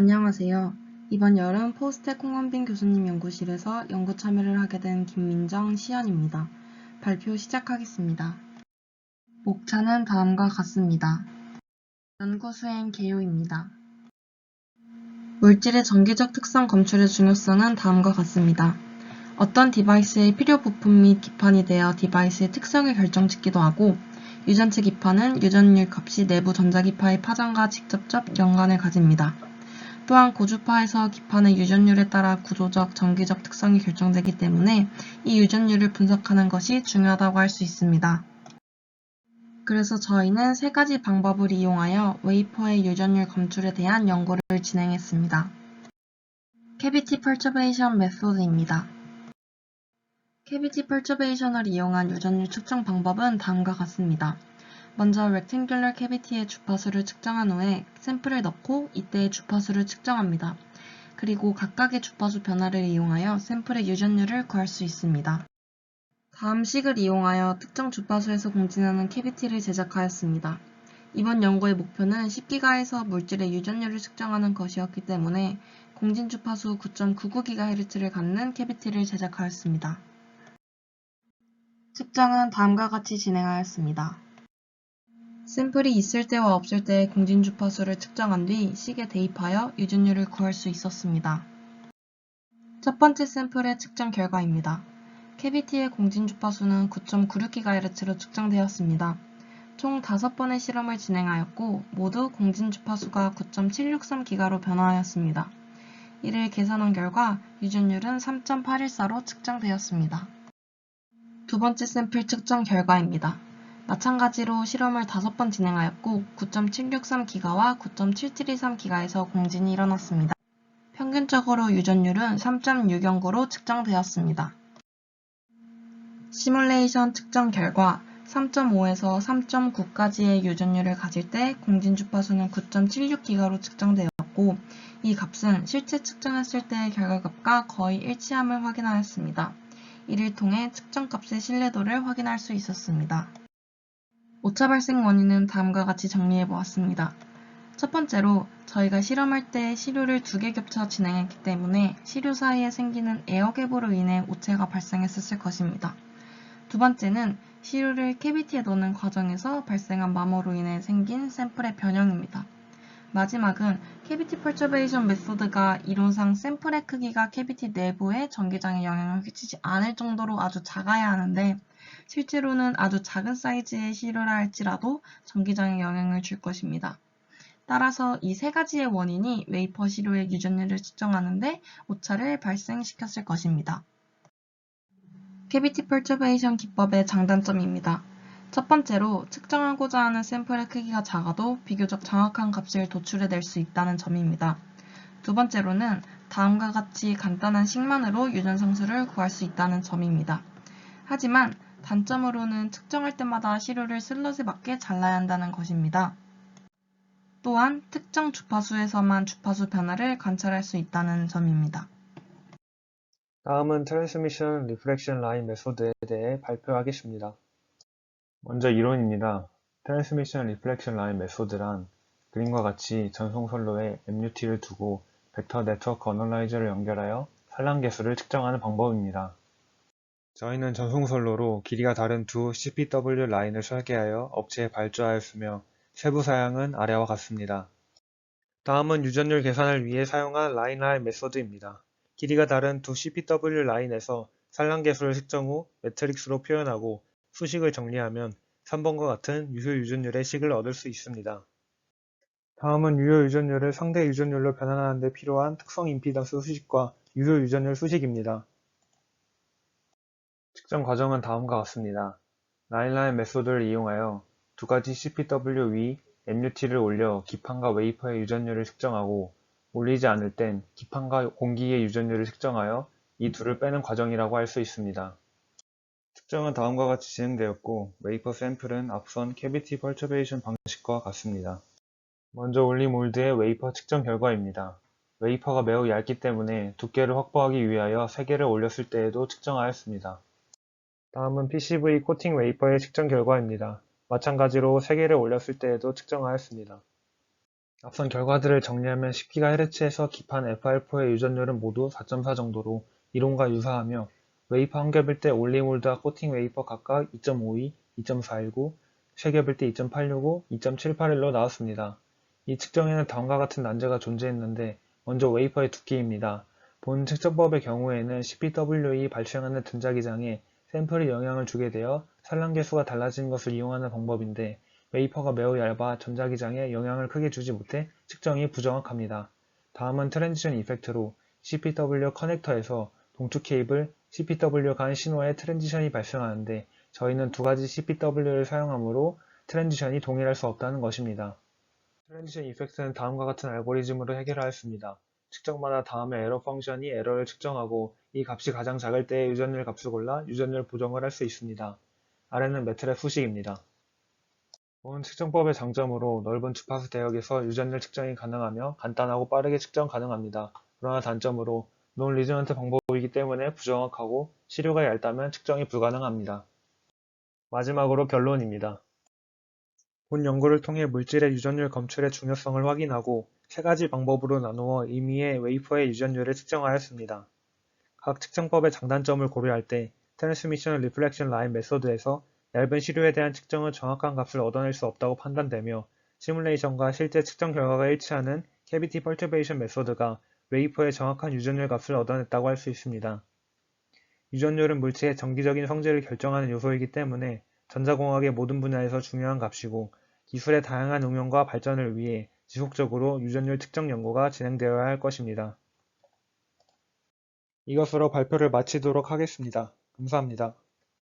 안녕하세요. 이번 여름 포스텍 홍원빈 교수님 연구실에서 연구 참여를 하게 된 김민정 시연입니다. 발표 시작하겠습니다. 목차는 다음과 같습니다. 연구 수행 개요입니다. 물질의 전기적 특성 검출의 중요성은 다음과 같습니다. 어떤 디바이스의 필요 부품 및 기판이 되어 디바이스의 특성을 결정짓기도 하고 유전체 기판은 유전율 값이 내부 전자기파의 파장과 직접적 연관을 가집니다. 또한 고주파에서 기판의 유전율에 따라 구조적, 전기적 특성이 결정되기 때문에 이 유전율을 분석하는 것이 중요하다고 할 수 있습니다. 그래서 저희는 세 가지 방법을 이용하여 웨이퍼의 유전율 검출에 대한 연구를 진행했습니다. 캐비티 펄처베이션 메소드입니다. 캐비티 펄처베이션을 이용한 유전율 측정 방법은 다음과 같습니다. 먼저 rectangular cavity의 주파수를 측정한 후에 샘플을 넣고 이때의 주파수를 측정합니다. 그리고 각각의 주파수 변화를 이용하여 샘플의 유전율을 구할 수 있습니다. 다음 식을 이용하여 특정 주파수에서 공진하는 캐비티를 제작하였습니다. 이번 연구의 목표는 10기가에서 물질의 유전율을 측정하는 것이었기 때문에 공진 주파수 9.99GHz를 갖는 캐비티를 제작하였습니다. 측정은 다음과 같이 진행하였습니다. 샘플이 있을 때와 없을 때의 공진 주파수를 측정한 뒤 식에 대입하여 유전율을 구할 수 있었습니다. 첫 번째 샘플의 측정 결과입니다. 캐비티의 공진 주파수는 9.96GHz로 측정되었습니다. 총 5번의 실험을 진행하였고 모두 공진 주파수가 9.763GHz로 변화하였습니다. 이를 계산한 결과 유전율은 3.814로 측정되었습니다. 두 번째 샘플 측정 결과입니다. 마찬가지로 실험을 5번 진행하였고 9.763기가와 9.7723기가에서 공진이 일어났습니다. 평균적으로 유전율은 3.609로 측정되었습니다. 시뮬레이션 측정 결과 3.5에서 3.9까지의 유전율을 가질 때 공진 주파수는 9.76기가로 측정되었고 이 값은 실제 측정했을 때의 결과값과 거의 일치함을 확인하였습니다. 이를 통해 측정값의 신뢰도를 확인할 수 있었습니다. 오차 발생 원인은 다음과 같이 정리해 보았습니다. 첫 번째로 저희가 실험할 때 시료를 두 개 겹쳐 진행했기 때문에 시료 사이에 생기는 에어 갭으로 인해 오차가 발생했을 것입니다. 두 번째는 시료를 캐비티에 넣는 과정에서 발생한 마모로 인해 생긴 샘플의 변형입니다. 마지막은 캐비티 펄처베이션 메소드가 이론상 샘플의 크기가 캐비티 내부의 전기장에 영향을 끼치지 않을 정도로 아주 작아야 하는데 실제로는 아주 작은 사이즈의 시료라 할지라도 전기장에 영향을 줄 것입니다. 따라서 이 세 가지의 원인이 웨이퍼 시료의 유전율을 측정하는데 오차를 발생시켰을 것입니다. 캐비티 펄처베이션 기법의 장단점입니다. 첫 번째로 측정하고자 하는 샘플의 크기가 작아도 비교적 정확한 값을 도출해낼 수 있다는 점입니다. 두 번째로는 다음과 같이 간단한 식만으로 유전상수를 구할 수 있다는 점입니다. 하지만 단점으로는 측정할 때마다 시료를 슬롯에 맞게 잘라야 한다는 것입니다. 또한 특정 주파수에서만 주파수 변화를 관찰할 수 있다는 점입니다. 다음은 트랜스미션 리프렉션 라인 메소드에 대해 발표하겠습니다. 먼저 이론입니다. 트랜스미션 리플렉션 라인 메소드란 그림과 같이 전송 선로에 MUT를 두고 벡터 네트워크 어널라이저를 연결하여 산란 개수를 측정하는 방법입니다. 저희는 전송 선로로 길이가 다른 두 CPW 라인을 설계하여 업체에 발주하였으며 세부 사양은 아래와 같습니다. 다음은 유전율 계산을 위해 사용한 라인 라인 메소드입니다. 길이가 다른 두 CPW 라인에서 산란 개수를 측정 후 매트릭스로 표현하고 수식을 정리하면 3번과 같은 유효 유전율의 식을 얻을 수 있습니다. 다음은 유효 유전율을 상대 유전율로 변환하는 데 필요한 특성 임피던스 수식과 유효 유전율 수식입니다. 측정 과정은 다음과 같습니다. 라인라인 메소드를 이용하여 두 가지 CPW 위 MUT를 올려 기판과 웨이퍼의 유전율을 측정하고 올리지 않을 땐 기판과 공기의 유전율을 측정하여 이 둘을 빼는 과정이라고 할 수 있습니다. 측정은 다음과 같이 진행되었고 웨이퍼 샘플은 앞선 캐비티 펄처베이션 방식과 같습니다. 먼저 올린 몰드의 웨이퍼 측정 결과입니다. 웨이퍼가 매우 얇기 때문에 두께를 확보하기 위하여 3개를 올렸을 때에도 측정하였습니다. 다음은 PCV 코팅 웨이퍼의 측정 결과입니다. 마찬가지로 3개를 올렸을 때에도 측정하였습니다. 앞선 결과들을 정리하면 10GHz에서 기판 FR4의 유전율은 모두 4.4 정도로 이론과 유사하며 웨이퍼 한 겹일 때 올리몰드와 코팅 웨이퍼 각각 2.52, 2.419, 세 겹일 때 2.865, 2.781로 나왔습니다. 이 측정에는 다음과 같은 난제가 존재했는데 먼저 웨이퍼의 두께입니다. 본 측정법의 경우에는 CPWE 발생하는 등자기장에 샘플이 영향을 주게 되어 산란 개수가 달라지는 것을 이용하는 방법인데 웨이퍼가 매우 얇아 전자기장에 영향을 크게 주지 못해 측정이 부정확합니다. 다음은 트랜지션 이펙트로 CPW 커넥터에서 동축 케이블 CPW 간 신호에 트랜지션이 발생하는데 저희는 두 가지 CPW를 사용하므로 트랜지션이 동일할 수 없다는 것입니다. 트랜지션 이펙트는 다음과 같은 알고리즘으로 해결하였습니다. 측정마다 다음의 에러 펑션이 에러를 측정하고 이 값이 가장 작을 때 유전율 값을 골라 유전율 보정을 할 수 있습니다. 아래는 매트랩 수식입니다. 본 측정법의 장점으로 넓은 주파수 대역에서 유전율 측정이 가능하며 간단하고 빠르게 측정 가능합니다. 그러나 단점으로 논 리저넌트 방법이기 때문에 부정확하고 시료가 얇다면 측정이 불가능합니다. 마지막으로 결론입니다. 본 연구를 통해 물질의 유전율 검출의 중요성을 확인하고 세 가지 방법으로 나누어 임의의 웨이퍼의 유전율을 측정하였습니다. 각 측정법의 장단점을 고려할 때 트랜스미션 리플렉션 라인 메소드에서 얇은 시료에 대한 측정은 정확한 값을 얻어낼 수 없다고 판단되며 시뮬레이션과 실제 측정 결과가 일치하는 캐비티 펄튜베이션 메소드가 웨이퍼의 정확한 유전율 값을 얻어냈다고 할 수 있습니다. 유전율은 물체의 정기적인 성질을 결정하는 요소이기 때문에 전자공학의 모든 분야에서 중요한 값이고 기술의 다양한 응용과 발전을 위해 지속적으로 유전율 측정 연구가 진행되어야 할 것입니다. 이것으로 발표를 마치도록 하겠습니다. 감사합니다.